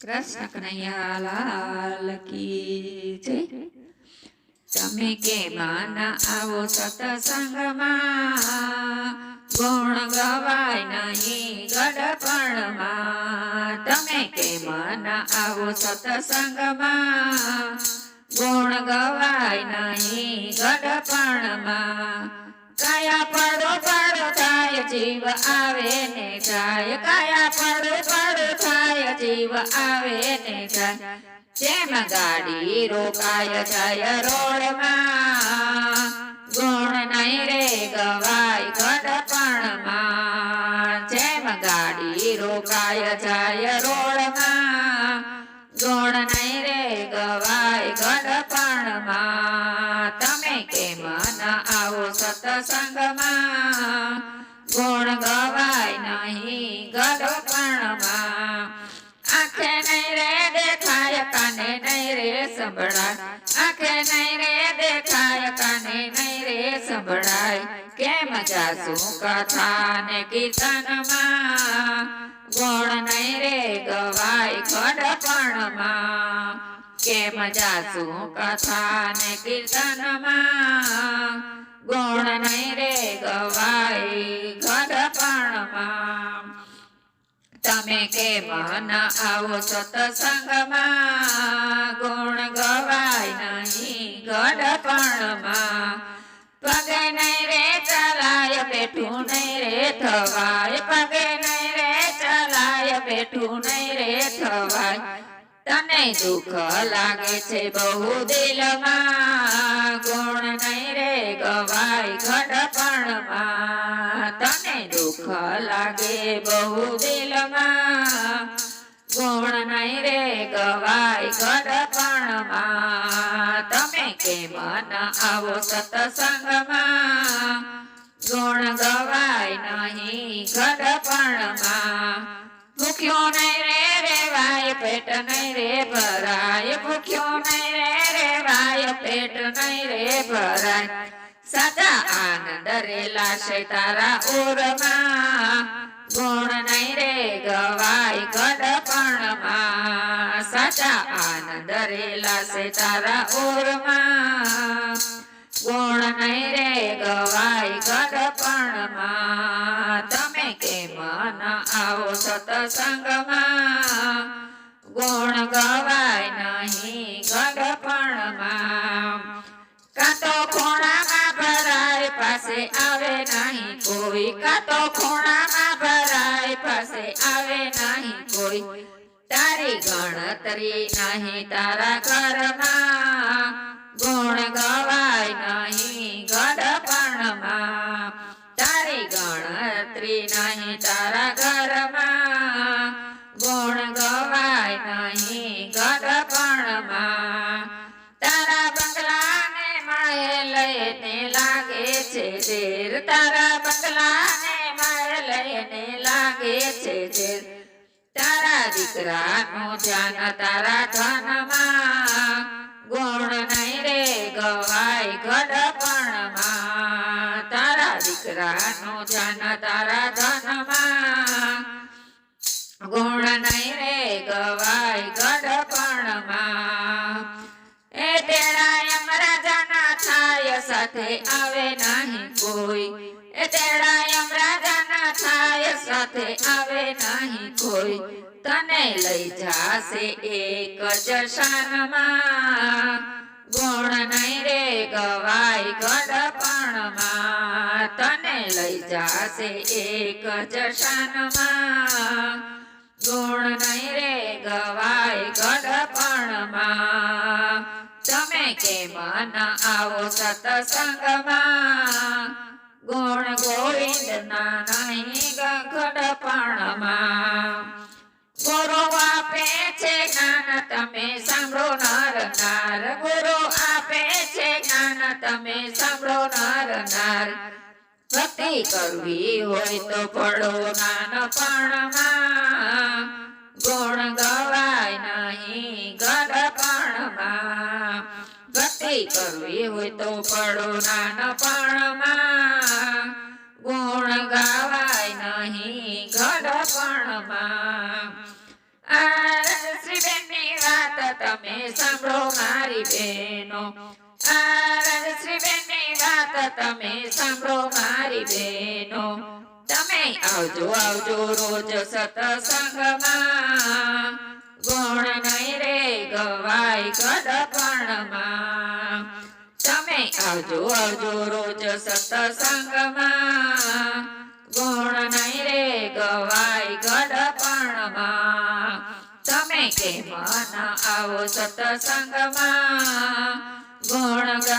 કૃષ્ણ કનૈયાલાલ કી જય. તમે કેમાં માના આવો સતસંગમાં? ગુણ ગવાય નહીં ગડપણમાં. તમે કેમાં ના આવો સતસંગમાં? ગુણ ગવાય નહીં ગડપણમાં. કયા પડો જીવ આવે ને જાય, કાયા પડો પડો થાય, જીવ આવે ને જાય. જેમ ગાડી રોકાય જાય રોડમાં, ગુણ નહીં રે ગવાય ગડપણમાં. જેમ ગાડી રોકાય જાય રોડમાં, ગુણ નહીં રે ગવાય ગડપણમાં. તમે કેમ ન આવો સત્સંગમાં? ગુણ ગવાય નહીં ગડપણમાં આંખે નહીં રે દેખાય, કાને નહીં રે સંભળાય. આંખે નહીં રે દેખાય, કાને નહીં રે સંભળાય. કેમ જાસુ કથા ને કીર્તનમાં? ગુણ નહીં રે ગવાય ખડપણમાં કેમ જાસુ કથા કીર્તનમાં? ગુણ નહીં રે ગવાય તમે કેમ ન આવો સત્સંગમાં? ગુણ ગવાય નહીં ગડપણમાં પગે નહીં રે ચલાય બેઠું નહીં રે થવાય. પગે નહીં રે ચલાય બેઠું નહીં રે થવાય. તને દુઃખ લાગે છે બહુ દિલમાં. ગુણ નહીં રે ગવાય ઘડપણમાં તને દુઃખ લાગે બહુ દિલમાં. ગુણ નહીં રે ગવાય ઘડપણમાં તમે કેમ ન આવો સત્સંગમાં? ગુણ ગવાય નહીં ઘડપણમાં ભૂખ્યો નહીં રે રેવાય, પેટ નહીં રે ભરાય. ભૂખ્યો નહીં રે રેવાય, પેટ નહીં રે ભરાય. સદા આનંદ રેલાશે તારા ઉરમાં ગુણ નહીં રે ગવાય ગડપણમાં સદા આનંદ રેલાશે તારા ઉરમાં ગુણ નહીં રે ગવાય ગડપણમાં તમે કેમ ન આવો સત્સંગમાં? ગુણ ગવાય આવે નહીં, કોઈ કાતો ખૂણામાં ભરાય પાસે આવે નહીં, કોઈ. તારી ગણતરી નહીં તારા ઘરમાં. ગુણ ગવાય નહીં દેર તારા બંગલાને માર લઈને લાગે છે દેર તારા દીકરાનું ધ્યાન તારા ધનમાં, ગુણ નહીં રે ગવાય ગડપણમાં તારા દીકરાનું ધ્યાન તારા સાથે આવે નહીં કોઈ. એ તેડા યમરાજાના થાય સાથે આવે નહીં કોઈ. તને લઈ જાશે એક જ શાનમાં ગુણ નહીં રે ગવાય ગડપણમાં તને લઈ જાશે એક જ શાનમાં ગુણ નહીં રે ગવાય ગડપણમાં તમે કેમ ન આવો સતસંગમાં. ગુણ ગોવિંદ ના નહીં ગડપણમાં ગુરુ આપે છે જ્ઞાન, તમે સાંભળો નર, નાર. ગુરુ આપે છે જ્ઞાન, તમે સાંભળો નર, નાર. ભક્તિ કરવી હોય તો પડો નાનપણમાં. નાનપણમાં ગુણ ગાવાય નહીં ગડપણમાં આ વાત તમે સાંભળો મારી બહેનો. આ રાજશ્રી વાત તમે સાંભળો મારી બહેનો. તમે આવજો આવજો રોજ સતસંગમાં. ગુણ નહીં રે ગવાય તમે આવજો આવજો, રોજ સતસંગમાં. ગુણ નહીં રે ગવાય ગડપણમાં. તમે કે મન આવો સતસંગમાં? ગુણ ગાઓ